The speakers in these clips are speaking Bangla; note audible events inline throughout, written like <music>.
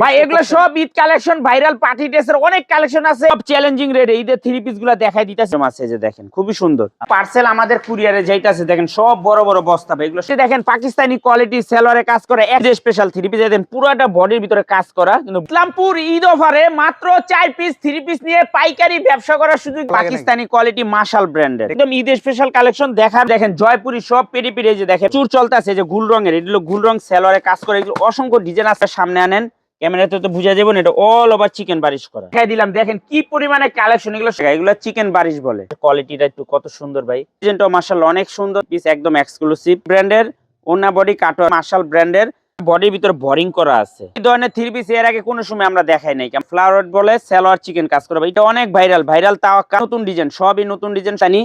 ভাই এগুলো সব ঈদ কালেকশন ভাইরাল পার্টি ড্রেসের অনেক কালেকশন আছে। সব চ্যালেঞ্জিং রেটে ঈদের থ্রি পিসগুলো দেখাই দিতেছে। আছে যে দেখেন খুবই সুন্দর। পার্সেল আমাদের কুরিয়ারে যাইতাছে দেখেন সব বড় বড় বস্তা ভাই এগুলো সে দেখেন পাকিস্তানি কোয়ালিটি সেলরে কাজ করে এক স্পেশাল থ্রি পিস দেখেন পুরোটা বডির ভিতরে কাজ করা কিন্তু ইসলামপুর ঈদ অফারে মাত্র চার পিস থ্রি পিস নিয়ে পাইকারি ব্যবসা করার সুযোগ পাকিস্তানি কোয়ালিটি মার্শাল ব্র্যান্ডের একদম ঈদ স্পেশাল কালেকশন দেখা দেখেন জয়পুরি সব পেরি পেরি যে দেখেন চুর চলতেছে যে গুল রঙের এগুলো গুল রং সেলরে কাজ করে এগুলো অসংখ্য ডিজাইন আছে সামনে আনেন। ক্যামেরাতে তো বুঝা যাবে না এটা অল ওভার চিকেন বারিশ করা। দেখাই দিলাম দেখেন কি পরিমাণে কালেকশন এগুলো এগুলো চিকেন বারিশ বলে। কোয়ালিটিটা একটু কত সুন্দর ভাই। ডিজাইনটা মার্শাল অনেক সুন্দর পিস একদম এক্সক্লুসিভ ব্র্যান্ডের ওনা বডি কাটো মার্শাল ব্র্যান্ডের বডির ভিতরে বোরিং করা আছে। এই ধরনের থ্রি পিস এর আগে কোনো সময় আমরা দেখাই নাই। ফ্লাওয়ার বলে সালোয়ার চিকেন কাজ করা। এটা অনেক ভাইরাল ভাইরাল তাও নতুন ডিজাইন সবই নতুন ডিজাইন জানি।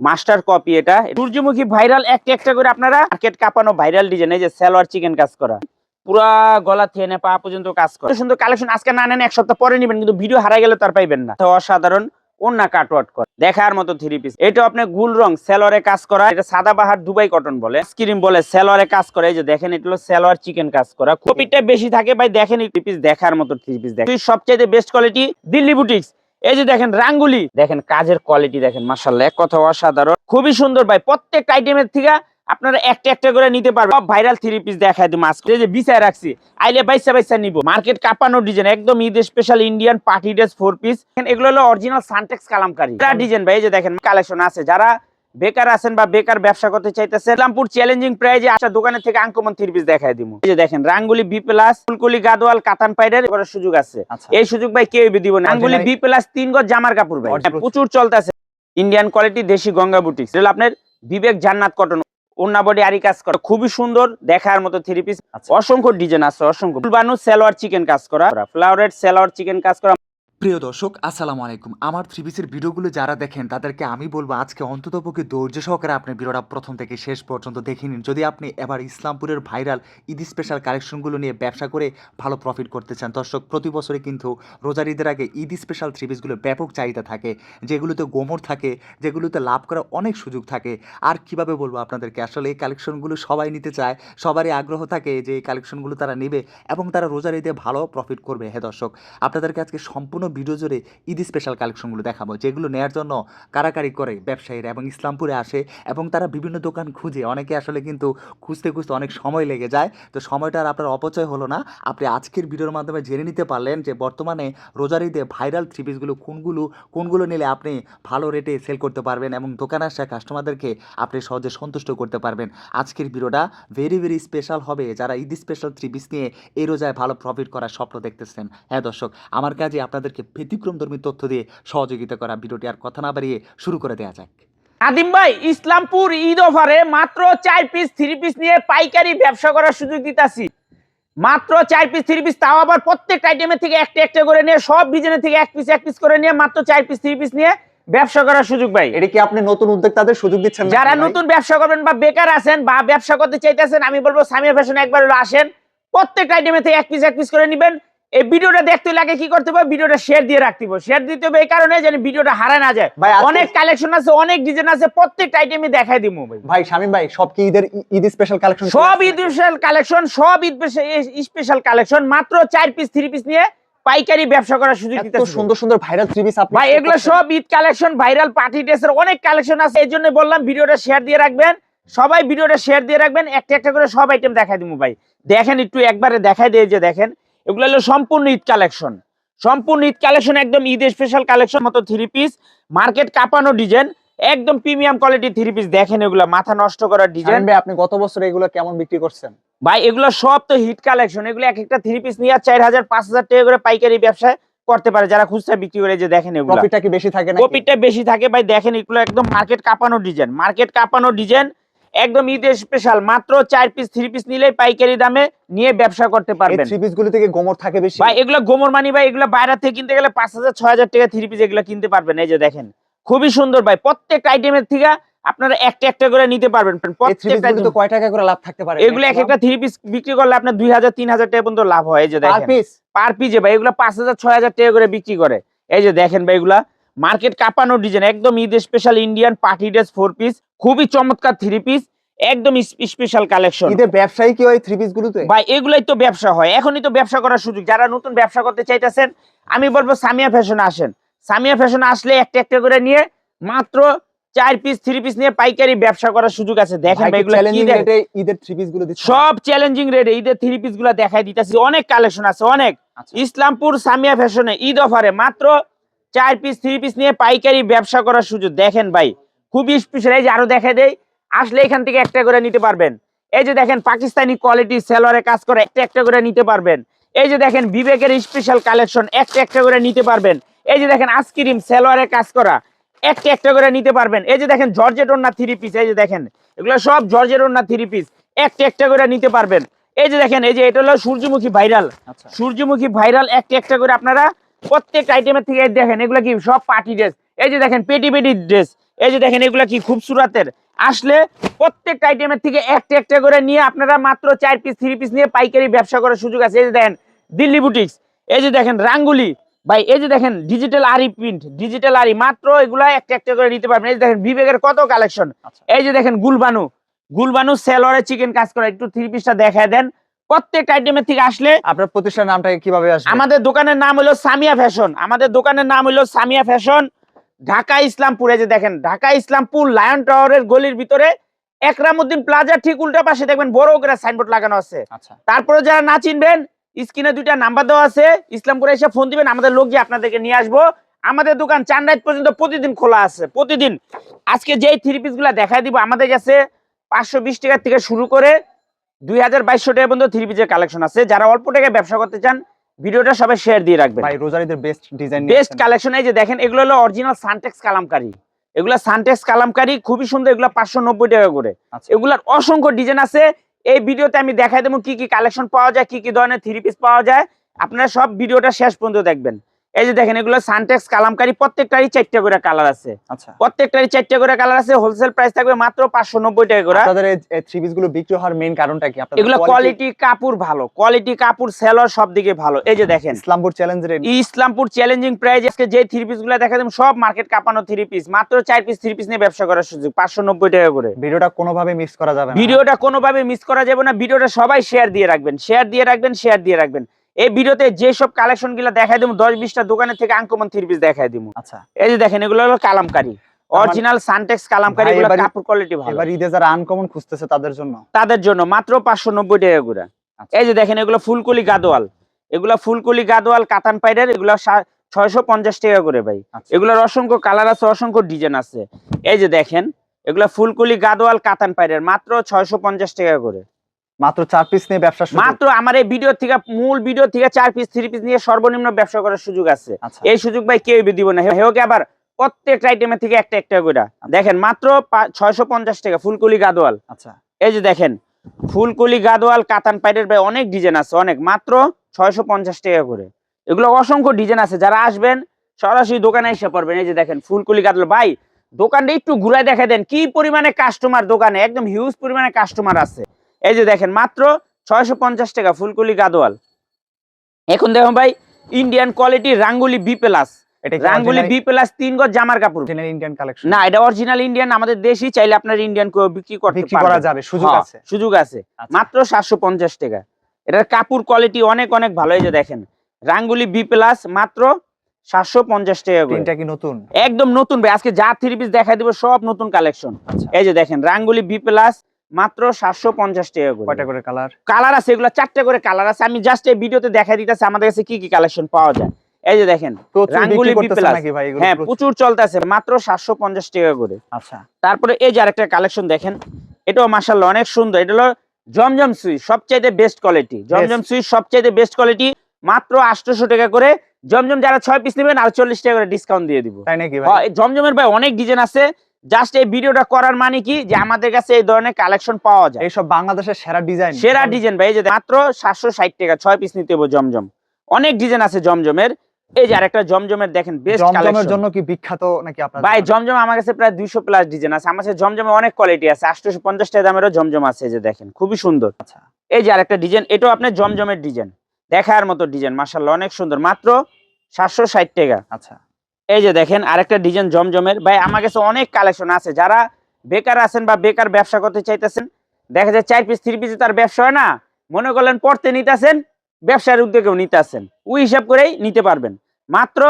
মাস্টার কপি এটা। সূর্যমুখী ভাইরাল একটা একটা করে আপনারা মার্কেট কাঁপানো ভাইরাল ডিজাইন এই যে সালোয়ার চিকেন কাজ করা। পুরা গলা থেকে পা পর্যন্ত কাজ করে। সুন্দর কালেকশন আজকে না নেন, এক সপ্তাহ পরে নেবেন, কিন্তু ভিডিও হারাই গেলে তার পাইবেন না। অসাধারণ অন্য কাটওয়াট করে। দেখার মতো থ্রি পিস এটা আপনি গুল রং সেলরে কাজ করা। এটা সাদা বাহার দুবাই কটন বলে। স্ক্রিম বলে সেলরে কাজ করে। এই যে দেখেন, এটা হলো সেলর চিকেন কাজ করা। কপিটা বেশি থাকে ভাই, দেখেন থ্রি পিস দেখার মতো থ্রি পিস দেখেন। সবচেয়ে বেস্ট কোয়ালিটি দিল্লি বুটিক্স এই যে দেখেন, রাঙ্গুলি। দেখেন, কাজের কোয়ালিটি দেখেন মার্শাল্লাহ এক কথা অসাধারণ। খুবই সুন্দর ভাই, প্রত্যেকটা আইটেমের থেকে আপনারা একটা একটা করে নিতে পারবেন। সব ভাইরাল থ্রি পিস দেখায় দিই মাস্ক এই যে বিছায় রাখছি আইলে বাইসা বাইসা নিব। মার্কেট কাপানো ডিজাইন একদম Eid special Indian party dress four piece এগুলো হলো অরিজিনাল সানটেক্স কালামকারী। এটা ডিজাইন ভাই এই যে দেখেন কালেকশন আছে। যারা বেকার আছেন বা বেকার ব্যবসা করতে চাইতেছেন ইসলামপুর চ্যালেঞ্জিং প্রাইজে আসা দোকানের থেকে আঙ্কমন থ্রি পিস দেখায় দিব। এই যে দেখেন রাঙ্গুলি বি প্লাস ফুলকুলি গাদোয়াল কাতান পাইডার এবার সুযোগ আছে। আচ্ছা। এই সুযোগ ভাই কেউ দিব না। রাঙ্গুলি বি প্লাস তিন গজ জামার কাপড় ভাই। প্রচুর চলতেছে। ইন্ডিয়ান কোয়ালিটি দেশি গঙ্গা বুটিক্স আপনার বিবেক জান্নাত কটন ওন্না বডি আরি কাজ করা। খুবই সুন্দর দেখার মতো থ্রি পিস আচ্ছা। অসংখ্য ডিজাইন আছে অসংখ্য। ফুলবানু সেলোয়ার চিকেন কাজ করা। ফ্লাওয়ারের সেলোয়ার চিকেন কাজ করা। প্রিয় দর্শক, আসসালামু আলাইকুম। আমার থ্রি পিসের ভিডিওগুলো যারা দেখেন, তাদেরকে আমি বলব আজকে অন্ততপক্ষে ধৈর্য সহকারে আপনি ভিডিওটা প্রথম থেকে শেষ পর্যন্ত দেখে নিন। যদি আপনি এবার ইসলামপুরের ভাইরাল ঈদ স্পেশাল কালেকশনগুলো নিয়ে ব্যবসা করে ভালো প্রফিট করতে চান, দর্শক, প্রতি বছরে কিন্তু রোজার ঈদের আগে ঈদ স্পেশাল থ্রি পিসগুলো ব্যাপক চাহিদা থাকে, যেগুলোতে গোমর থাকে, যেগুলোতে লাভ করার অনেক সুযোগ থাকে। আর কীভাবে বলব আপনাদেরকে, আসলে এই কালেকশনগুলো সবাই নিতে চায়, সবারই আগ্রহ থাকে যে এই কালেকশনগুলো তারা নেবে এবং তারা রোজার ঈদে ভালো প্রফিট করবে। হ্যাঁ দর্শক, আপনাদেরকে আজকে সম্পূর্ণ ভিডিও জুড়ে ঈদ স্পেশাল কালেকশনগুলো দেখাবো, যেগুলো নেয়ার জন্য কারাকারি করে ব্যবসায়ীরা এবং ইসলামপুরে আসে এবং তারা বিভিন্ন দোকান খুঁজে। অনেকে আসলে কিন্তু খুঁজতে খুঁজতে অনেক সময় লেগে যায়, তো সময়টা আর আপনার অপচয় হলো না। আপনি আজকের ভিডিওর মাধ্যমে জেনে নিতে পারলেন যে বর্তমানে রোজার ঈদে ভাইরাল থ্রি পিসগুলো কোনগুলো কোনগুলো নিলে আপনি ভালো রেটে সেল করতে পারবেন এবং দোকানে আসা কাস্টমারদেরকে আপনি সহজে সন্তুষ্ট করতে পারবেন। আজকের ভিডিওটা ভেরি ভেরি স্পেশাল হবে যারা ঈদ স্পেশাল থ্রি পিস নিয়ে এই রোজায় ভালো প্রফিট করার স্বপ্ন দেখতেছেন। হ্যাঁ দর্শক, আমার কাজে আপনাদেরকে ব্যতিক্রমধর্মী তথ্য দিয়ে সহযোগিতা করা ভিডিওটি আর কথা না বাড়িয়ে শুরু করে দেওয়া যাক। আদিম ভাই ইসলামপুর ঈদ অফারে মাত্র চার পিস থ্রি পিস নিয়ে পাইকারি ব্যবসা করার সুযোগ দিতাছি। মাত্র চার পিস থ্রি পিস তাও আবার প্রত্যেকটা আইটেমের থেকে একটা একটা করে নিয়ে সব ডিজাইনের থেকে এক পিস এক পিস করে নিয়ে মাত্র চার পিস থ্রি পিস নিয়ে ব্যবসা করার সুযোগ ভাই। এটা কি আপনি নতুন উদ্যোক্তাদের সুযোগ দিচ্ছেন যারা নতুন ব্যবসা করবেন বা বেকার আছেন বা ব্যবসা করতে চাইতেছেন আমি বলব সামিয়া ফ্যাশন একবার হলো আসেন প্রত্যেকটা আইটেমের থেকে এক পিস এক পিস করে নেবেন। এই ভিডিওটা দেখতে লাগে কি করতে হবে? ভিডিওটা শেয়ার দিয়ে রাখতে হবে। শেয়ার দিতে হবে এই কারণে যেন ভিডিওটা হারায় না যায়। ভাই, অনেক কালেকশন আছে অনেক ডিজাইন আছে প্রত্যেকটা আইটেমে দেখাই দিব ভাই ভাই শামিম ভাই সব কি ঈদের ঈদ স্পেশাল কালেকশন সব ঈদ স্পেশাল কালেকশন সব ঈদ স্পেশাল কালেকশন মাত্র চার পিস থ্রি পিস নিয়ে পাইকারি ব্যবসা করার সুযোগ দিতেছে। সুন্দর সুন্দর ভাইরাল থ্রি পিস আপনি ভাই এগুলো সব ঈদ কালেকশন ভাইরাল পার্টি ড্রেসের অনেক কালেকশন আছে এই জন্য বললাম ভিডিওটা শেয়ার দিয়ে রাখবেন। সবাই ভিডিওটা শেয়ার দিয়ে রাখবেন একটা একটা করে সব আইটেম দেখাই দিব ভাই। দেখেন একটু একবারে দেখাই দিয়ে যে দেখেন। এগুলো হলো সম্পূর্ণ ঈদ কালেকশন। সম্পূর্ণ ঈদ কালেকশন একদম ঈদ স্পেশাল কালেকশন মতো থ্রি পিস মার্কেট কাঁপানো ডিজাইন একদম প্রিমিয়াম কোয়ালিটি থ্রি পিস দেখেন এগুলো মাথা নষ্ট করার ডিজাইন ভাই আপনি গত বছর এগুলো কেমন বিক্রি করছেন? ভাই এগুলো সব তো হিট কালেকশন এগুলো এক একটা থ্রি পিস নিয়ে চার হাজার পাঁচ হাজার টাকা করে পাইকারি ব্যবসায় করতে পারে। যারা খুচরা বিক্রি করে যে দেখেন এগুলো। প্রফিটটা কি বেশি থাকে নাকি? কপিটা বেশি থাকে। ভাই দেখেন এগুলো একদম মার্কেট কাঁপানো ডিজাইন মার্কেট কাঁপানো ডিজাইন একদম ঈদ স্পেশাল মাত্র চার পিস থ্রি পিস নিলে পাইকারি দামে নিয়ে ব্যবসা করতে পারবেন। থ্রি পিসগুলো থেকে গোমর থাকে বেশি? ভাই এগুলো গোমর মানি ভাই এগুলো বাইরে থেকে কিনতে গেলে পাঁচ হাজার ছয় হাজার টাকা থ্রি পিস এগুলো কিনতে পারবেন। এই যে দেখেন খুবই সুন্দর ভাই প্রত্যেকটা আইটেমের থেকে আপনারা একটা একটা করে নিতে পারবেন। প্রত্যেকটা কয় টাকা করে লাভ থাকতে পারে? এগুলো এক একটা থ্রি পিস বিক্রি করলে আপনার দুই হাজার তিন হাজার টাকা পর্যন্ত লাভ হয়। এই যে পার দেখেন পিস পার পিজে ভাই এগুলো পাঁচ হাজার ছয় হাজার টাকা করে বিক্রি করে। এই যে দেখেন ভাই এগুলা মার্কেট কাঁপানো ডিজাইন একদম Eid special Indian party dress four piece খুবই চমৎকার থ্রি পিস একদম স্পেশাল কালেকশন ঈদের ব্যবসায়ী কি ওই থ্রি পিস গুলোতে? ভাই এগুলাই তো ব্যবসা হয়। এখনই তো ব্যবসা করার সুযোগ। যারা নতুন ব্যবসা করতে চাইতেছেন আমি বলব সামিয়া ফ্যাশনে আসেন। সামিয়া ফ্যাশনে আসলে একটা একটা করে নিয়ে মাত্র চার পিস থ্রি পিস নিয়ে পাইকারি ব্যবসা করার সুযোগ আছে। দেখেন ঈদের থ্রি পিসগুলো সব চ্যালেঞ্জিং রেটে ঈদের থ্রি পিসগুলা দেখাই দিতেছি। অনেক কালেকশন আছে অনেক। আচ্ছা। ইসলামপুর সামিয়া ফ্যাশনে ঈদ অফারে মাত্র চার পিস থ্রি পিস নিয়ে পাইকারি ব্যবসা করার সুযোগ। দেখেন ভাই খুবই স্পেশাল এই যে আরও দেখা দেয় আসলে এখান থেকে একটা করে নিতে পারবেন। এই যে দেখেন পাকিস্তানি কোয়ালিটি সেলরে কাজ করে একটা একটা করে নিতে পারবেন। এই যে দেখেন বিবেকের স্পেশাল কালেকশন একটা একটা করে নিতে পারবেন। এই যে দেখেন আইসক্রিম সেলরে কাজ করা একটা একটা করে নিতে পারবেন। এই যে দেখেন জর্জেট ওন্না থ্রি পিস এই যে দেখেন এগুলো সব জর্জেট ওন্না থ্রি পিস একটা একটা করে নিতে পারবেন। এই যে দেখেন এই যে এটা হলো সূর্যমুখী ভাইরাল আচ্ছা। সূর্যমুখী ভাইরাল একটা একটা করে আপনারা প্রত্যেক আইটেমের থেকে দেখেন এগুলা কি সব পার্টি ড্রেস এই যে দেখেন পেটি পেটি ড্রেস এই যে দেখেন এগুলা কি খুব সুরাতের। আসলে প্রত্যেকটা আইটেমের থেকে একটা একটা করে নিয়ে আপনারা মাত্র চার পিস থ্রি পিস নিয়ে পাইকারি ব্যবসা করার সুযোগ আছে। এই যে দেখেন দিল্লি বুটিক্স এই যে দেখেন রাঙ্গুলি। ভাই এই যে দেখেন ডিজিটাল আরি প্রিন্ট ডিজিটাল আরি মাত্র এগুলা একটা একটা করে নিতে পারবেন। এই যে দেখেন বিবেকের কত কালেকশন আচ্ছা। এই যে দেখেন গুলবানু। গুলবানু সেলরে চিকেন কাজ করা। একটু থ্রি পিসটা দেখায় দেন। প্রত্যেকটা আইটেমের থেকে আসলে আপনার প্রতিষ্ঠানের নামটা কীভাবে আসবে? আমাদের দোকানের নাম হলো সামিয়া ফ্যাশন। আমাদের দোকানের নাম হলো সামিয়া ফ্যাশন। ঢাকা ইসলামপুরে যে দেখেন ঢাকা ইসলামপুর লায়ন টাওয়ারের গলির ভিতরে একরামুদ্দিন প্লাজা ঠিক উল্টা পাশে দেখবেন বড় করে সাইনবোর্ড লাগানো আছে। আচ্ছা। তারপরে যারা না চিনবেন স্ক্রিনে দুইটা নাম্বার দেওয়া আছে ইসলামপুরে এসে ফোন দিবেন আমাদের লোক গিয়ে আপনাদেরকে নিয়ে আসব। আমাদের দোকান চার রাত পর্যন্ত প্রতিদিন খোলা আছে প্রতিদিন। আজকে যেই থ্রি পিসগুলা দেখাই দিব আমাদের কাছে পাঁচশো বিশ টাকার থেকে শুরু করে দুই হাজার বাইশশো টাকা পর্যন্ত থ্রি পিসের কালেকশন আছে। যারা অল্প টাকায় ব্যবসা করতে চান ভিডিওটা সবাই শেয়ার দিয়ে রাখবেন। ভাই রোজারিদের বেস্ট ডিজাইন বেস্ট কালেকশন এই যে দেখেন এগুলো হলো অরিজিনাল সানটেক্স কালামকারি। এগুলা সানটেক্স কালামকারি খুবই সুন্দর এগুলা পাঁচশো নব্বই টাকা করে। আচ্ছা। এগুলার অসংখ্য ডিজাইন আছে। এই ভিডিওতে আমি দেখাই দেবো কি কি কালেকশন পাওয়া যায় কি কি ধরনের থ্রি পিস পাওয়া যায়। আপনারা সব ভিডিওটা শেষ পর্যন্ত দেখবেন। এই যে দেখেন এগুলো সানটেক্স কালামকারি প্রত্যেকটারই চারটে করে কালার আছে। আচ্ছা। প্রত্যেকটারই চারটে করে কালার আছে হোলসেল প্রাইস থাকবে মাত্র পাঁচশো নব্বই টাকা করে। আপনাদের এই থ্রি পিসগুলো বিক্রি হওয়ার মেইন কারণটা কি? আপনাদের এগুলো কোয়ালিটি কাপড় ভালো কোয়ালিটি কাপড় সেলর সব দিকে ভালো। এই যে দেখেন। ইসলামপুর চ্যালেঞ্জের ইসলামপুর চ্যালেঞ্জিং প্রাইস আজকে যে থ্রি পিসগুলো দেখা দেবেন সব মার্কেট কাপানো থ্রি পিস মাত্র চার পিস থ্রি পিস নিয়ে ব্যবসা করার সুযোগ পাঁচশো নব্বই টাকা করে। ভিডিওটা কোনোভাবে মিস করা যাবে না। ভিডিওটা কোনোভাবে মিস করা যাবে না ভিডিওটা সবাই শেয়ার দিয়ে রাখবেন শেয়ার দিয়ে রাখবেন শেয়ার দিয়ে রাখবেন। এই ভিডিওতে যেসব কালেকশনগুলো দেখাই দেবো দশ বিশটা দোকানের থেকে আঙ্কমন থ্রি পিস দেখাই দিব আচ্ছা। এই যে দেখেন এগুলো হলো কালামকারি। অরিজিনাল সানটেক্স কালামকারি ভাই, এগুলো কাপড় কোয়ালিটি ভালো। এবার ঈদে যারা আনকমন খুঁজতেছে তাদের জন্য। তাদের জন্য মাত্র পাঁচশো নব্বই টাকা করে। আচ্ছা। এই যে দেখেন এগুলো ফুলকলি গাদোয়াল। এগুলো ফুলকলি গাদোয়াল কাতান পাইডের এগুলো ছয়শো পঞ্চাশ টাকা করে ভাই। আচ্ছা। এগুলোর অসংখ্য কালার আছে অসংখ্য ডিজাইন আছে। এই যে দেখেন এগুলো ফুলকলি গাদোয়াল কাতান পাইডের মাত্র ছয়শো পঞ্চাশ টাকা করে। মাত্র চার পিস নিয়ে ব্যবসা মাত্র আমার এই ভিডিও থেকে মূল ভিডিও থেকে চার পিস থ্রি পিস নিয়ে সর্বনিম্ন ব্যবসা করার সুযোগ আছে। আচ্ছা। এই সুযোগ ভাই কেউ দিব না। হেওকে আবার প্রত্যেকটা আইটেমের থেকে একটা একটা করে। দেখেন মাত্র ছয়শো পঞ্চাশ টাকা ফুলকলি গাদোয়াল। আচ্ছা। এই যে দেখেন ফুলকলি গাদোয়াল কাতান পাইডের ভাই অনেক ডিজাইন আছে অনেক। মাত্র ছয়শো পঞ্চাশ টাকা করে। এগুলো অসংখ্য ডিজাইন আছে। যারা আসবেন সরাসরি দোকানে এসে পড়বেন। এই যে দেখেন ফুলকলি গাদোয়াল। ভাই দোকানটা একটু ঘুরায় দেখা দেন। কি পরিমাণে কাস্টমার দোকানে? একদম হিউজ পরিমাণে কাস্টমার আছে। এই যে দেখেন মাত্র ছয়শো পঞ্চাশ টাকা ফুলকলি গাদোয়াল। এখন দেখুন ভাই Indian quality Rangoli B plus Rangoli B plus তিন গজ জামার কাপড়। ইন্ডিয়ান কালেকশন না এটা অরিজিনাল ইন্ডিয়ান আমাদের দেশি চাইলে আপনার ইন্ডিয়ান বিক্রি করতে করা যাবে সুযোগ আছে। সুযোগ আছে। আচ্ছা। মাত্র সাতশো পঞ্চাশ টাকা। এটার কাপড় কোয়ালিটি অনেক অনেক ভালো। এই যে দেখেন রাঙ্গুলি বি প্লাস মাত্র সাতশো পঞ্চাশ টাকা কি নতুন? একদম নতুন ভাই। আজকে যা থ্রি পিস দেখাই দিব সব নতুন কালেকশন আচ্ছা। এই যে দেখেন রাঙ্গুলি বি প্লাস মাত্র সাতশো পঞ্চাশ টাকা করে। কয়টা করে কালার কালার আছে এগুলো চারটে করে কালার আছে। আমি জাস্ট এই ভিডিওতে দেখাই দিতেছি আমাদের কাছে কি কি কালেকশন পাওয়া যায়। এই যে দেখেন রাঙ্গুলি হ্যাঁ প্রচুর? চলতেছে মাত্র সাতশো পঞ্চাশ টাকা করে। আচ্ছা। তারপরে এই যে আরেকটা কালেকশন দেখেন এটাও মাসাল্লাহ অনেক সুন্দর। এটা হলো জমজম সুইচ সবচাইতে বেস্ট কোয়ালিটি জমজম সুইচ সবচাইতে বেস্ট কোয়ালিটি মাত্র আটশোশো টাকা করে। জমজম যারা ছয় পিস নেবেন আর চল্লিশ টাকা করে ডিসকাউন্ট দিয়ে দিব। জমজমের ভাই অনেক ডিজাইন আছে। জাস্ট এই ভিডিওটা করার মানে কি? যে আমাদের কাছে এই ধরনের কালেকশন পাওয়া যায়। এইসব বাংলাদেশের সেরা ডিজাইন সেরা ডিজাইন ভাই এই যে মাত্র সাতশো ষাট টাকা ছয় পিস নিতে হবে জমজম। অনেক ডিজাইন আছে জমজমের। এই যে আরেকটা জমজমের দেখেন বেস্ট জমজমের কালেকশন জন্য কি বিখ্যাত নাকি আপনার ভাই? জমজম আমার কাছে প্রায় দুইশো প্লাস ডিজাইন আছে। আমার কাছে জমজমে অনেক কোয়ালিটি আছে। আটশোশো পঞ্চাশ টাকা দামেরও জমজম আছে এই যে দেখেন খুবই সুন্দর। আচ্ছা। এই যে আরেকটা ডিজাইন এটাও আপনার জমজমের ডিজাইন দেখার মতো ডিজাইন মাসাল্লাহ অনেক সুন্দর। মাত্র সাতশো ষাট টাকা। আচ্ছা। এই যে দেখেন আরেকটা ডিজাইন জমজমের। ভাই আমার কাছে অনেক কালেকশন আছে। যারা বেকার আছেন বা বেকার ব্যবসা করতে চাইতেছেন দেখা যায় চার পিস থ্রি পিসে তার ব্যবসা হয় না। মনে করলেন পড়তে নিতেছেন ব্যবসার উদ্যোগেও নিতেছেন। ওই হিসাব করেই নিতে পারবেন। মাত্র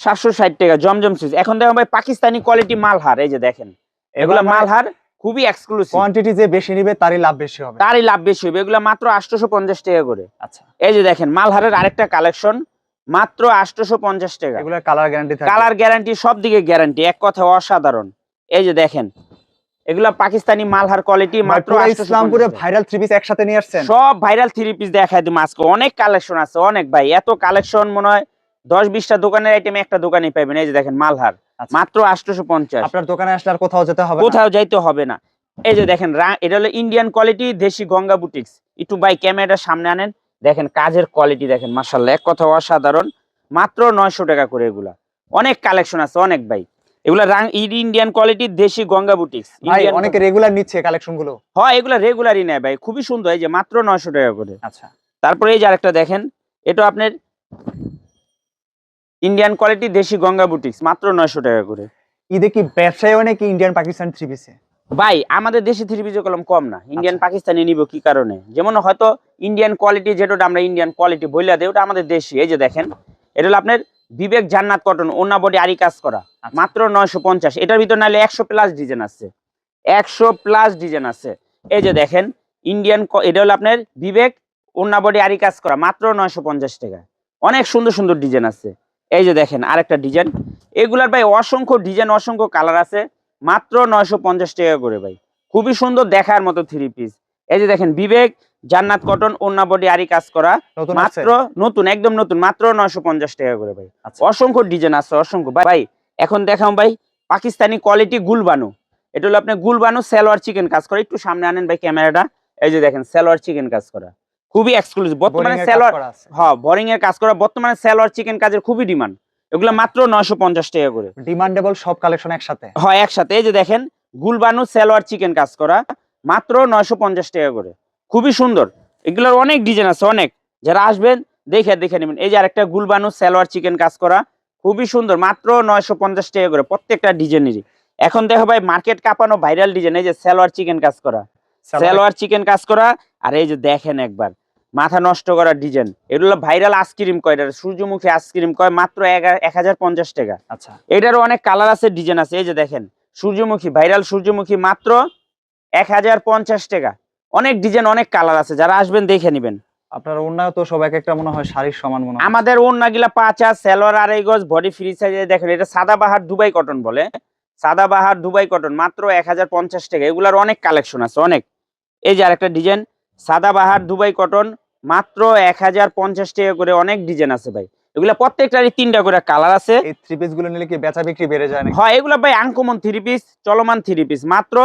সাতশো ষাট টাকা জমজম সুইচ এখন দেখো ভাই পাকিস্তানি কোয়ালিটি মালহার। এই যে দেখেন এগুলা মালহার খুবই এক্সক্লুসিভ কোয়ান্টিটি যে বেশি নিবে তারই লাভ বেশি হবে। তারই লাভ বেশি হবে। এগুলা মাত্র আটশোশো পঞ্চাশ টাকা করে। আচ্ছা। এই যে দেখেন মালহারের আরেকটা কালেকশন মাত্র আটশোশো পঞ্চাশ টাকা কালার গ্যারান্টি কালার গ্যারান্টি সব দিকে গ্যারান্টি এক কথা অসাধারণ। এই যে দেখেন এগুলা পাকিস্তানি মালহার কোয়ালিটি মাত্র ইসলামপুরে ভাইরাল থ্রি পিস একসাথে নিয়ে আসছেন? সব ভাইরাল থ্রি পিস দেখায় দিই আজকে। অনেক কালেকশন আছে অনেক ভাই। এত কালেকশন মনে হয় দশ বিশটা দোকানের আইটেম একটা দোকানে পাবেন এই যে দেখেন মালহার আচ্ছা। মাত্র আটশোশো পঞ্চাশ আপনার দোকানে আসলে আর কোথাও যেতে হবে কোথাও যাইতে হবে না। এই যে দেখেন এটা হলো ইন্ডিয়ান কোয়ালিটি দেশি গঙ্গা বুটিক্স একটু বাই ক্যামেরাটা সামনে আনেন। দেখেন কাজের কোয়ালিটি দেখেন মাসাল্লাহ এক কথা অসাধারণ। মাত্র নয়শো টাকা করে এগুলা। অনেক কালেকশন আছে অনেক ভাই। এগুলা রাং ইন্ডিয়ান কোয়ালিটি দেশি গঙ্গা বুটিক্স ভাই অনেকে রেগুলার নিচ্ছে কালেকশনগুলো। হয় এগুলা রেগুলারই নেয় ভাই। খুবই সুন্দর এই যে মাত্র নয়শো টাকা করে। আচ্ছা। তারপরে এই যে আরেকটা দেখেন এটা আপনার ইন্ডিয়ান কোয়ালিটি দেশি গঙ্গা বুটিক্স মাত্র নয়শো টাকা করে। ঈদে কি ব্যবসায় অনেক ইন্ডিয়ান পাকিস্তান থ্রি পিসে ভাই আমাদের দেশে থ্রি পিসের কলম কম না। ইন্ডিয়ান আচ্ছা। পাকিস্তানি নিব কি কারণে? যেমন হয়তো ইন্ডিয়ান কোয়ালিটি যেটা আমরা ইন্ডিয়ান কোয়ালিটি বইলা দেয় ওটা আমাদের দেশি। এই যে দেখেন এটা হলো আপনার বিবেক জান্নাত কটন ওনা বডি আরি কাজ করা। আচ্ছা। মাত্র নয়শো পঞ্চাশ। এটার ভিতর নাহলে একশো প্লাস ডিজাইন আছে। একশো প্লাস ডিজাইন আছে। এই যে দেখেন ইন্ডিয়ান এটা হলো আপনার বিবেক ওনা বডি আরি কাজ করা। মাত্র নয়শো পঞ্চাশ টাকা। অনেক সুন্দর সুন্দর ডিজাইন আছে। এই যে দেখেন আরেকটা ডিজাইন এগুলার ভাই অসংখ্য ডিজাইন অসংখ্য কালার আছে। মাত্র নয়শো পঞ্চাশ টাকা করে ভাই। খুবই সুন্দর দেখার মতো থ্রি পিস এই যে দেখেন বিবেক জান্নাত কটন ওন্না বডি আরি কাজ করা। মাত্র নতুন একদম নতুন মাত্র নয়শো পঞ্চাশ টাকা করে ভাই। আচ্ছা। অসংখ্য ডিজাইন আছে অসংখ্য। ভাই ভাই এখন দেখাম ভাই পাকিস্তানি কোয়ালিটি গুলবানু। এটা হলো আপনি গুলবানু সালোয়ার চিকেন কাজ করা। একটু সামনে আনেন ভাই ক্যামেরাটা। এই যে দেখেন সালোয়ার চিকেন কাজ করা। খুবই এক্সক্লুসিভ বর্তমানে সালোয়ার হ্যাঁ বোরিং এর কাজ করা। বর্তমানে সালোয়ার চিকেন কাজের খুবই ডিমান্ড এগুলো মাত্র নয়শো পঞ্চাশ টাকা করে। ডিমান্ডেবল সব কালেকশন একসাথে? হয় একসাথে। এই যে দেখেন গুলবানু সালোয়ার চিকেন কাজ করা মাত্র নয়শো পঞ্চাশ টাকা করে। খুবই সুন্দর। এগুলোর অনেক ডিজাইন আছে অনেক। যারা আসবেন দেখে দেখে নেবেন। এই যে আরেকটা গুলবানু সালোয়ার চিকেন কাজ করা খুবই সুন্দর। মাত্র নয়শো পঞ্চাশ টাকা করে প্রত্যেকটা ডিজাইনেরই এখন দেখো ভাই মার্কেট কাঁপানো ভাইরাল ডিজাইন এই যে সালোয়ার চিকেন কাজ করা। সালোয়ার চিকেন কাজ করা আর এই যে দেখেন একবার। মাথা নষ্ট করা ডিজাইন। এগুলো ভাইরাল আইসক্রিম কয় এটা সূর্যমুখী আইসক্রিম কয় মাত্র এক হাজার পঞ্চাশ টাকা। আচ্ছা। এটারও অনেক কালার আছে ডিজাইন আছে। এই যে দেখেন সূর্যমুখী ভাইরাল সূর্যমুখী মাত্র এক হাজার পঞ্চাশ টাকা। অনেক ডিজাইন অনেক কালার আছে। যারা আসবেন দেখে নেবেন। আপনার অন্যায় তো সবাইকে একটা মনে হয় শাড়ির সমান মনে হয়। আমাদের ওন্নাগিলা পাঁচা সেলোয়ার আড়াই গজ বডি ফ্রি সাইজে দেখেন এটা সাদাবাহার দুবাই কটন বলে। সাদাবাহার দুবাই কটন মাত্র এক হাজার পঞ্চাশ টাকা। এগুলার অনেক কালেকশন আছে অনেক। এই যে আরেকটা ডিজাইন সাদাবাহার দুবাই কটন মাত্র এক হাজার পঞ্চাশ টাকা করে অনেক ডিজাইন আছে ভাই। এগুলা প্রত্যেকটারই তিনটা করে কালার আছে। এই থ্রি পিসগুলো নিলে কি বেচা বিক্রি বেড়ে যায় নাকি? হয় এগুলা ভাই আনকমন থ্রি পিস চলমান থ্রি পিস মাত্র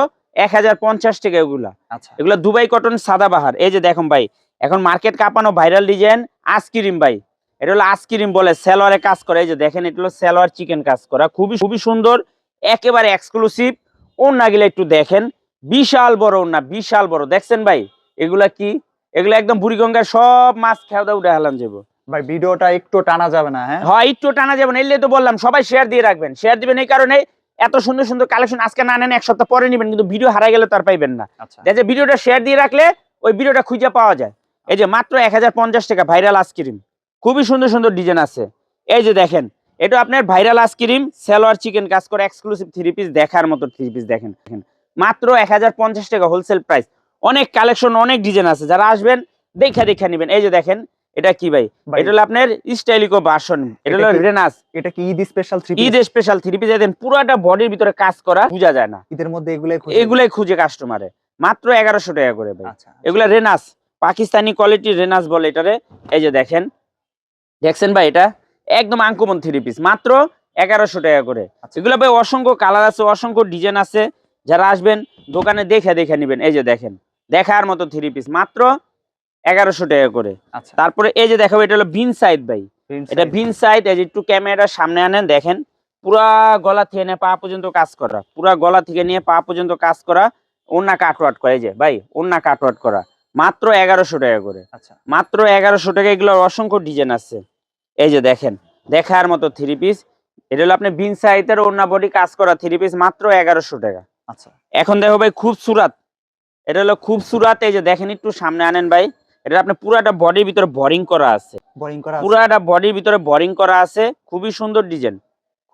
এক হাজার পঞ্চাশ টাকা এগুলা। আচ্ছা। এগুলা দুবাই কটন সাদাবাহার। এই যে দেখুন ভাই এখন মার্কেট কাঁপানো ভাইরাল ডিজাইন আইসক্রিম ভাই। এটা হলো আইসক্রিম বলে সেলোয়ারে কাজ করে। এই যে দেখেন এটা হলো সেলোয়ার চিকেন কাজ করা। খুবই খুবই সুন্দর একেবারে এক্সক্লুসিভ ওন্না গিলা একটু দেখেন। বিশাল বড় ওন্না বিশাল বড়। দেখছেন ভাই? এগুলা কি? এগুলা একদম বুড়িগঙ্গার সব মাছ খেয়ে উঠে হালাম যাব ভাই ভিডিওটা একটু টানা যাবে না হ্যাঁ? হয় একটু টানা যাবেন এলে তো বললাম সবাই শেয়ার দিয়ে রাখবেন। শেয়ার দিবেন এই কারণে এত সুন্দর সুন্দর কালেকশন আজকে না নেন এক সপ্তাহ পরে নেবেন কিন্তু ভিডিও হারা গেলে তার পাইবেন না। আচ্ছা। দেখে ভিডিওটা শেয়ার দিয়ে রাখলে ওই ভিডিওটা খুঁজে পাওয়া যায়। এই যে মাত্র এক হাজার পঞ্চাশ টাকা ভাইরাল আইসক্রিম খুবই সুন্দর সুন্দর ডিজাইন আছে। এই যে দেখেন এটা আপনার ভাইরাল আইসক্রিম সালোয়ার চিকেন কাজ করে এক্সক্লুসিভ থ্রি পিস দেখার মতো থ্রি পিস দেখেন। দেখেন মাত্র এক হাজার পঞ্চাশ টাকা হোলসেল প্রাইস অনেক কালেকশন অনেক ডিজাইন আছে। যারা আসবেন দেখা দেখা নেবেন। এই যে দেখেন এটা কি ভাই? এটা হলো আপনার স্টাইলিকো বাসন। এটা হলো রেনাস এটা কি Eid special three Eid special three piece দেখেন পুরোটা বডির ভিতরে কাজ করা বোঝা যায় না। ঈদের মধ্যে এগুলাই খুঁজে এগুলাই খুঁজে কাস্টমারে মাত্র এগারোশো টাকা করে ভাই। আচ্ছা এগুলা রেনাস পাকিস্তানি কোয়ালিটি রেনাস বলে এটারে। এই যে দেখেন দেখছেন ভাই এটা? একদম আঙ্কমন থ্রি পিস মাত্র এগারোশো টাকা করে। আচ্ছা। এগুলো ভাই অসংখ্য কালার আছে অসংখ্য ডিজাইন আছে। যারা আসবেন দোকানে দেখে দেখে নেবেন। এই যে দেখেন। দেখার মতো থ্রি পিস মাত্র এগারোশো টাকা করে। আচ্ছা। তারপরে এই যে দেখাবো এটা হলো বিন সাইড ভাই। এটা। ভিন সাইড এই যে একটু ক্যামেরার সামনে আনেন দেখেন। পুরা গলা থেকে নিয়ে পা পর্যন্ত কাজ করা। পুরা গলা থেকে নিয়ে পা পর্যন্ত কাজ করা ওন্না কাটওয়াট করে এই যে ভাই ওন্না কাটওয়াট করা। মাত্র এগারোশো টাকা করে। আচ্ছা। মাত্র এগারোশো টাকা এগুলোর অসংখ্য ডিজাইন আছে। এই যে দেখেন দেখার মতো থ্রি পিস এটা হলো আপনি বিন সাইডের ওন্না বডি কাজ করা থ্রি পিস মাত্র এগারোশো টাকা। আচ্ছা। এখন দেখো ভাই খুব সুরাত। এটা হলো খুব সুরাত এই যে দেখেন একটু সামনে আনেন ভাই। এটা আপনার পুরাটা বডির ভিতরে বোরিং করা আছে। বোরিং করা আছে। পুরাটা বডির ভিতরে বোরিং করা আছে। খুবই সুন্দর ডিজাইন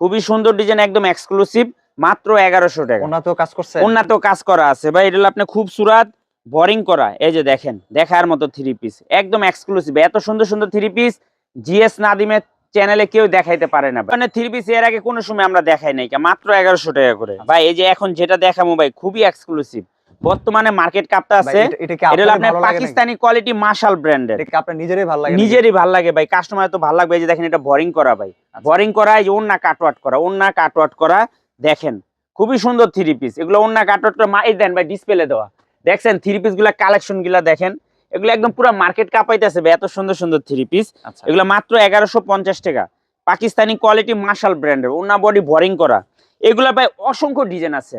খুবই সুন্দর ডিজাইন একদম এক্সক্লুসিভ মাত্র এগারোশো টাকা। ওনা তো কাজ করছে উন্নত কাজ করা আছে। ভাই এটা হলো আপনি খুব সুরাত বোরিং করা। এই যে দেখেন দেখার মতো থ্রি পিস একদম এক্সক্লুসিভ এত সুন্দর সুন্দর থ্রি পিস জিএস নাদিমের চ্যানেলে কেউ দেখাইতে পারে না। মানে থ্রি পিস এর আগে কোনো সময় আমরা দেখাই নাই। মাত্র এগারোশো টাকা করে। ভাই এই যে এখন যেটা দেখাবো ভাই খুবই এক্সক্লুসিভ বর্তমানে মার্কেট কাপটা আছে। এটা- হলো আপনার? পাকিস্তানি কোয়ালিটি মার্শাল ব্র্যান্ডের আপনার নিজেরই ভালো লাগে নিজেরই ভালো লাগে ভাই কাস্টমার তো ভালো লাগবে যে দেখেন এটা বোরিং করা ভাই। আচ্ছা। বোরিং করা এই ওন্না কাটওয়াট করা ওন্না কাটওয়াট করা দেখেন খুবই সুন্দর থ্রি পিস এগুলো ওন্না কাটওয়াট করে মাই দেন ভাই ডিসপ্লে দেওয়া। দেখছেন থ্রি পিসগুলা কালেকশনগুলা দেখেন। এগুলো একদম পুরো মার্কেট কাপাইতেছে ভাই এত সুন্দর সুন্দর থ্রি পিস আচ্ছা। এগুলো মাত্র এগারোশো পঞ্চাশ টাকা। পাকিস্তানি কোয়ালিটি মার্শাল ব্র্যান্ডের ওন্না বডি বোরিং করা। এগুলা ভাই অসংখ্য ডিজাইন আছে।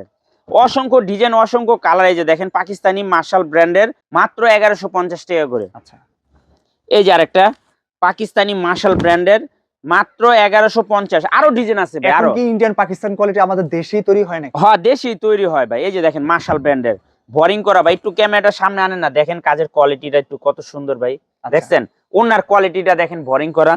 অসংখ্য ডিজাইন অসংখ্য কালার এই যে দেখেন পাকিস্তানি মার্শাল ব্র্যান্ডের মাত্র এগারোশো পঞ্চাশ টাকা করে। আচ্ছা। এই যে আরেকটা পাকিস্তানি মার্শাল ব্র্যান্ডের মাত্র এগারোশো পঞ্চাশ। আরও ডিজাইন আছে ভাই আরও। ইন্ডিয়ান পাকিস্তান কোয়ালিটি আমাদের দেশেই তৈরি হয় না হ্যাঁ দেশি তৈরি হয় ভাই। এই যে দেখেন মার্শাল ব্র্যান্ডের। বোরিং করা ভাই একটু ক্যামেরাটা সামনে আনেন না। দেখেন কাজের কোয়ালিটিটা একটু কত সুন্দর ভাই। আচ্ছা। দেখছেন? ওনার কোয়ালিটিটা দেখেন বোরিং করা।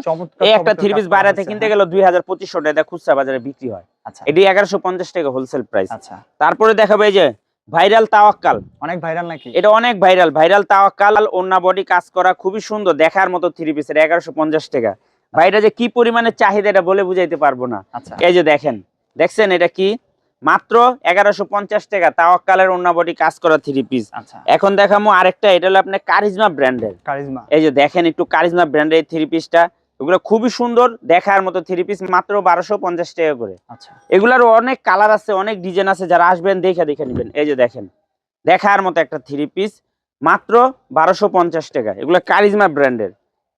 এই একটা থ্রি পিস বাইরে থেকে কিনতে হ্যাঁ। গেলে দুই হাজার পঁচিশশো টাকা খুচরা বাজারে বিক্রি হয়। আচ্ছা। এটি এগারোশো পঞ্চাশ টাকা হোলসেল প্রাইস আচ্ছা। তারপরে দেখাবে এই যে ভাইরাল তাওয়াক্কাল। অনেক ভাইরাল নাকি? এটা অনেক ভাইরাল ভাইরাল তাওয়াক্কাল ওন্না বডি কাজ করা খুবই সুন্দর দেখার মতো থ্রি পিসের এগারোশো পঞ্চাশ টাকা। ভাইটা যে কি পরিমাণে চাহিদা এটা বলে বুঝাইতে পারব না। আচ্ছা। এই যে দেখেন দেখছেন এটা কি? মাত্র এগারোশো পঞ্চাশ টাকা। তাওয়াক্কালের বডি কাজ করা থ্রি পিস আচ্ছা। এখন দেখামো আরেকটা এটা হলো আপনার কারিজমা ব্র্যান্ডের কারিজমা এই যে দেখেন একটু কারিজমা ব্র্যান্ডের থ্রি পিসটা এগুলো খুবই সুন্দর দেখার মতো থ্রি পিস মাত্র বারোশো পঞ্চাশ টাকা করে। আচ্ছা। এগুলার অনেক কালার আছে অনেক ডিজাইন আছে যারা আসবেন দেখে দেখে নেবেন। এই যে দেখেন দেখার মতো একটা থ্রি পিস মাত্র বারোশো পঞ্চাশ টাকা। এগুলো কারিজমা ব্র্যান্ডের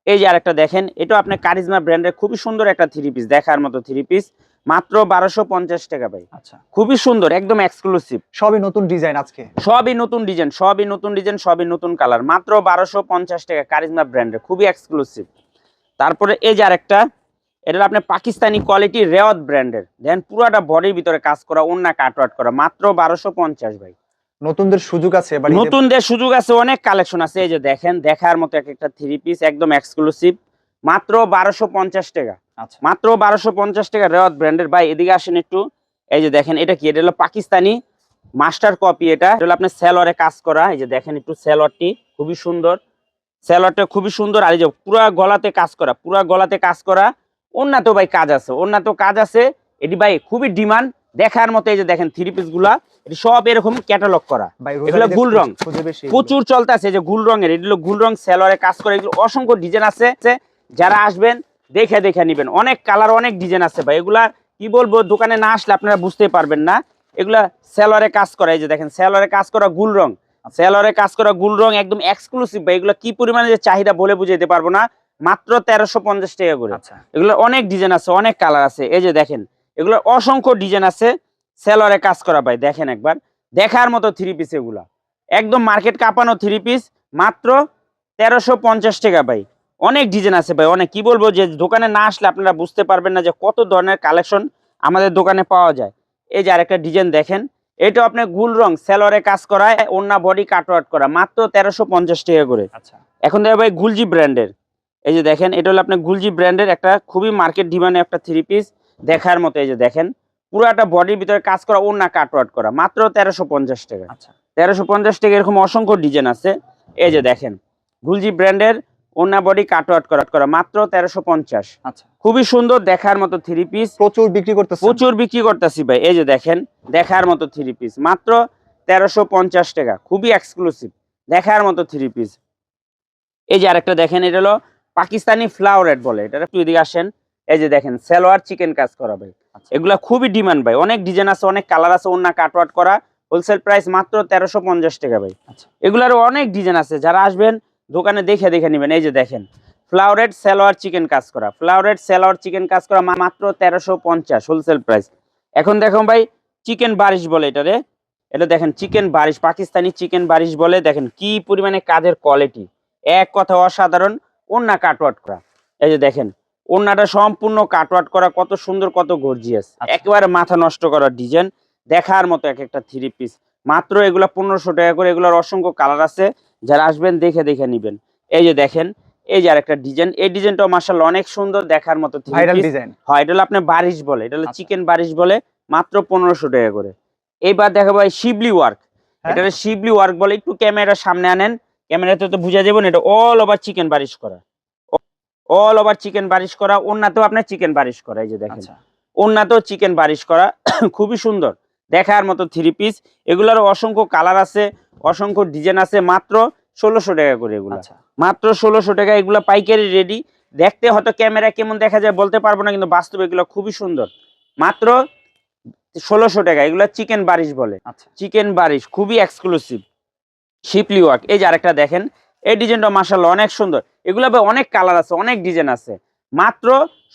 এই যে আরেকটা দেখেন এটা আপনার কারিজমা ব্র্যান্ডের খুবই সুন্দর একটা থ্রি পিস দেখার মতো থ্রি পিস মাত্র বারোশো পঞ্চাশ টাকা ভাই। আচ্ছা। খুবই সুন্দর একদম এক্সক্লুসিভ সবই নতুন ডিজাইন আজকে। সবই নতুন ডিজাইন সবই নতুন ডিজাইন সবই নতুন কালার মাত্র বারোশো পঞ্চাশ টাকা কারিজমা ব্র্যান্ডের খুবই এক্সক্লুসিভ তারপরে এই যে আরেকটা এটা আপনার পাকিস্তানি কোয়ালিটি রেওয়াত ব্র্যান্ডের। দেন পুরোটা বডির ভিতরে কাজ করা অন্য কাটওয়াট করা মাত্র বারোশো পঞ্চাশ ভাই। নতুনদের সুযোগ আছে নতুনদের সুযোগ আছে অনেক কালেকশন আছে। এই যে দেখেন দেখার মতো এক একটা থ্রি পিস একদম এক্সক্লুসিভ মাত্র বারোশো পঞ্চাশ টাকা। আচ্ছা। মাত্র বারোশো পঞ্চাশ টাকা রেওয়াত ব্র্যান্ডের। ভাই এদিকে আসেন একটু। এই যে দেখেন এটা কি? এটা হলো পাকিস্তানি মাস্টার কপি এটা। এটা হলো আপনার সেলরে কাজ করা। এই যে দেখেন একটু সেলরটি খুবই সুন্দর। সেলরটা খুবই সুন্দর। আর এই যে পুরা গলাতে কাজ করা পুরা গলাতে কাজ করা। উন্নত ভাই কাজ আছে উন্নত কাজ আছে। এটি ভাই খুবই ডিমান্ড। দেখার মতো এই যে দেখেন থ্রি পিসগুলা এটি সব এরকম ক্যাটালগ করা। ভাই এগুলো গুল রং। প্রচুর বেশি এগুলো। যে গুল রঙের। এগুলো গুল রং সেলরে কাজ করে। এগুলো অসংখ্য ডিজাইন আছে আছে। যারা আসবেন দেখে দেখে নেবেন। অনেক কালার অনেক ডিজাইন আছে ভাই। এগুলা কি বলব দোকানে না আসলে আপনারা বুঝতে পারবেন না। এগুলা সেলরে কাজ করা এই যে দেখেন সেলরে কাজ করা গুল রং। সেলরে কাজ করা গুল রং একদম এক্সক্লুসিভ ভাই। এগুলো কি পরিমাণে যে চাহিদা বলে বুঝাইতে পারব না। মাত্র তেরোশো পঞ্চাশ টাকা করে। আচ্ছা। এগুলো অনেক ডিজাইন আছে অনেক কালার আছে। এই যে দেখেন এগুলো অসংখ্য ডিজাইন আছে সেলরে কাজ করা ভাই। দেখেন একবার। দেখার মতো থ্রি পিস এগুলা। একদম মার্কেট কাঁপানো থ্রি পিস মাত্র তেরোশো পঞ্চাশ টাকা ভাই। অনেক ডিজাইন আছে ভাই অনেক। কি বলব যে দোকানে না আসলে আপনারা বুঝতে পারবেন না যে কত ধরনের কালেকশন আমাদের দোকানে পাওয়া যায়। এই যে আরেকটা ডিজাইন দেখেন এটা আপনার গুল রং সেলরে কাজ করা অন্য বডি কাটওয়ার্ট করা মাত্র তেরোশো পঞ্চাশ টাকা করে। আচ্ছা। এখন দেখো ভাই গুলজি ব্র্যান্ডের। এই যে দেখেন এটা হলো আপনার গুলজি ব্র্যান্ডের একটা খুবই মার্কেট ডিমান্ডে একটা থ্রি পিস দেখার মতো এই যে দেখেন। পুরাটা বডির ভিতরে কাজ করা ওনা কাটওয়ার্ট করা মাত্র তেরোশো পঞ্চাশ টাকা। আচ্ছা। তেরোশো পঞ্চাশ টাকা এরকম অসংখ্য ডিজাইন আছে। এই যে দেখেন গুলজি ব্র্যান্ডের ওনা বডি কাটওয়ার্ট করা করা মাত্র তেরোশো পঞ্চাশ। আচ্ছা। খুবই সুন্দর দেখার মতো থ্রি পিস প্রচুর বিক্রি করতেছে প্রচুর বিক্রি করতেছি ভাই এই যে দেখেন দেখার মতো থ্রি পিস মাত্র তেরোশো পঞ্চাশ টাকা খুবই এক্সক্লুসিভ দেখার মতো থ্রি পিস এই যে আরেকটা দেখেন এটা হলো পাকিস্তানি ফ্লাওয়ারেট বলে এটা একটু এদিকে আসেন। এই যে দেখেন সেলোয়ার চিকেন কাজ করা ভাই। আচ্ছা। এগুলা খুবই ডিমান্ড ভাই অনেক ডিজাইন আছে অনেক কালার আছে অন্য কাটওয়াট করা। হোলসেল প্রাইস মাত্র তেরোশো পঞ্চাশ টাকা ভাই। আচ্ছা। এগুলারও অনেক ডিজাইন আছে যারা আসবেন দোকানে দেখে দেখে নেবেন এই যে দেখেন। ফ্লাওয়ারেট সেলোয়ার চিকেন কাজ করা। ফ্লাওয়ারেট সেলোয়ার চিকেন কাজ করা মাত্র তেরোশো পঞ্চাশ হোলসেল প্রাইস এখন দেখুন ভাই চিকেন বারিশ বলে এটারে এটা দেখেন চিকেন বারিশ পাকিস্তানি চিকেন বারিশ বলে। দেখেন কি পরিমাণে কাজের কোয়ালিটি এক কথা অসাধারণ ওন্না কাটওয়াট করা। এই যে দেখেন ওন্নাটা সম্পূর্ণ কাটওয়াট করা কত সুন্দর কত গর্জিয়াস আচ্ছা। একেবারে মাথা নষ্ট করা ডিজাইন দেখার মতো এক একটা থ্রি পিস মাত্র এগুলা পনেরোশো টাকা করে এগুলোর অসংখ্য কালার আছে। যারা আসবেন দেখে দেখে নিবেন। এই যে দেখেন এই যে আরেকটা ডিজাইন। এই ডিজাইনটাও মার্শাল অনেক সুন্দর দেখার মতো ডিজাইন হয় এটা হলো আপনার বারিশ বলে। এটা হলো আচ্ছা। চিকেন বারিশ বলে মাত্র পনেরোশো টাকা করে। এইবার দেখাবো শিবলি ওয়ার্ক হ্যাঁ? এটা শিবলি ওয়ার্ক বলে একটু ক্যামেরা সামনে আনেন। ক্যামেরাতে তো বুঝা যাবে না এটা অল ওভার চিকেন বারিশ করা। অল ওভার চিকেন বারিশ করা অন্যতেও আপনার চিকেন বারিশ করা এই যে দেখেন। আচ্ছা। অন্যতেও চিকেন বারিশ করা <coughs> খুবই সুন্দর। দেখার মতো থ্রি পিস এগুলোর অসংখ্য কালার আছে। অসংখ্য ডিজাইন আছে মাত্র ষোলোশো টাকা করে এগুলো। আচ্ছা। মাত্র ষোলোশো টাকা এগুলো পাইকারি রেডি দেখতে হয়তো ক্যামেরা কেমন দেখা যায় বলতে পারব না কিন্তু বাস্তবে এগুলো খুবই সুন্দর। মাত্র ষোলোশো টাকা এগুলো চিকেন বারিশ বলে। আচ্ছা। চিকেন বারিশ খুবই এক্সক্লুসিভ শিপলি ওয়ার্ক এই যে আরেকটা দেখেন এই ডিজাইনটা মাসাল্লাহ অনেক সুন্দর। এগুলো অনেক কালার আছে অনেক ডিজাইন আছে। মাত্র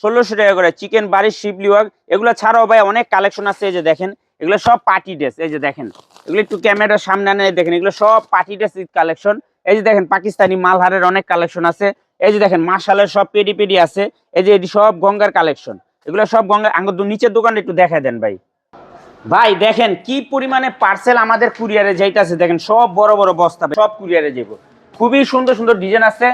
ষোলোশো টাকা করে চিকেন বারিশ শিপলি ওয়ার্ক এগুলো ছাড়াও ভাই অনেক কালেকশন আছে এই যে দেখেন এগুলো সব পার্টি ড্রেস, এই যে দেখেন। এগুলো একটু ক্যামেরার সামনে আনে, দেখেন, এগুলো সব পার্টি ড্রেস কালেকশন। এই যে দেখেন, পাকিস্তানি মালহারের অনেক কালেকশন আছে। এই যে দেখেন মার্শালের সব পেডি পেডি আছে। এই যে এটি সব গঙ্গার কালেকশন। এগুলো সব গঙ্গার আঙ্গুর নিচের দোকানে একটু দেখা দেন ভাই। ভাই, দেখেন, কি পরিমাণে পার্সেল আমাদের কুরিয়ারে যাইতাছে, দেখেন, সব বড় বড় বস্তা, সব কুরিয়ারে যাব খুবই সুন্দর সুন্দর ডিজাইন আছে।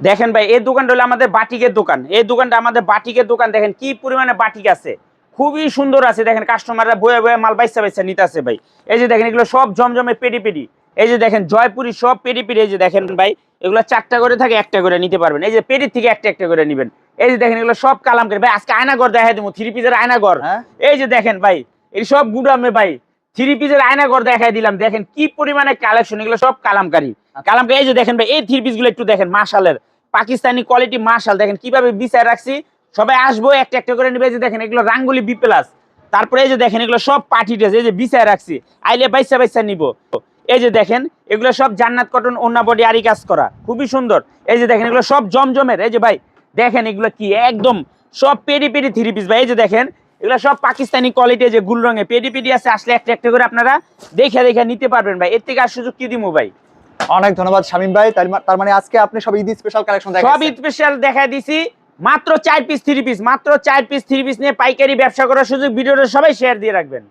দেখেন ভাই, এই দোকানটা হলো আমাদের বাটিকের দোকান। এই দোকানটা আমাদের বাটিকের দোকান। দেখেন, কি পরিমাণে বাটিক আছে। খুবই সুন্দর আছে। দেখেন কাস্টমাররা বয়ে বয়ে মাল বাইসা বাইসা নিতে আছে ভাই। এই যে দেখেন এগুলো সব জমজমে পেডি পেডি এই যে দেখেন জয়পুরি সব পেডি পেডি এই যে দেখেন ভাই এগুলো চারটা করে থাকে একটা করে নিতে পারবেন। এই যে পেডির থেকে একটা একটা করে নেবেন। এই যে দেখেন এগুলো সব কালাম করে ভাই আজকে আয়নাগর দেখা দেবো থ্রি পিসের আয়নাগর হ্যাঁ। এই যে দেখেন ভাই এই সব গুডামে ভাই থ্রি পিসের আয়নাগর দেখাই দিলাম। দেখেন কি পরিমাণে কালেকশন এগুলো সব কালামকারি। কালামকারি এই যে দেখেন ভাই এই থ্রি পিসগুলো একটু দেখেন মাশালের। পাকিস্তানি কোয়ালিটি মাশাল। দেখেন কীভাবে বিছায় রাখছি সবাই আসব একটা একটা করে নেবে যে দেখেন এগুলো রাঙ্গুলি বি প্লাস। তারপরে এই যে দেখেন এগুলো সব পার্টি ড্রেস এই যে বিছায় রাখছি। আইলে বাইসা বাইসা নিব। এই যে দেখেন এগুলো সব জান্নাত কটন ওন্না বডি আরি কাজ করা। খুবই সুন্দর। এই যে দেখেন এগুলো সব জমজমের। এই যে ভাই দেখেন এগুলো কি একদম সব পেডি পেডি থ্রি পিস ভাই। এই যে দেখেন এগুলো সব পাকিস্তানি কোয়ালিটি যে গুল রঙে পেডি পেডি আছে আসলে একটা একটা করে আপনারা দেখে দেখে নিতে পারবেন ভাই। এর থেকে আর সুযোগ কি দিমু ভাই? অনেক ধন্যবাদ শামিম ভাই। তার মানে আজকে আপনি সব ঈদ স্পেশাল কালেকশন সব দেখাচ্ছেন স্পেশাল দেখা দিছি। মাত্র চার পিস থ্রি পিস মাত্র চার পিস থ্রি পিস নিয়ে পাইকারি ব্যবসা করার সুযোগ, ভিডিওটা সবাই শেয়ার দিয়ে রাখবেন।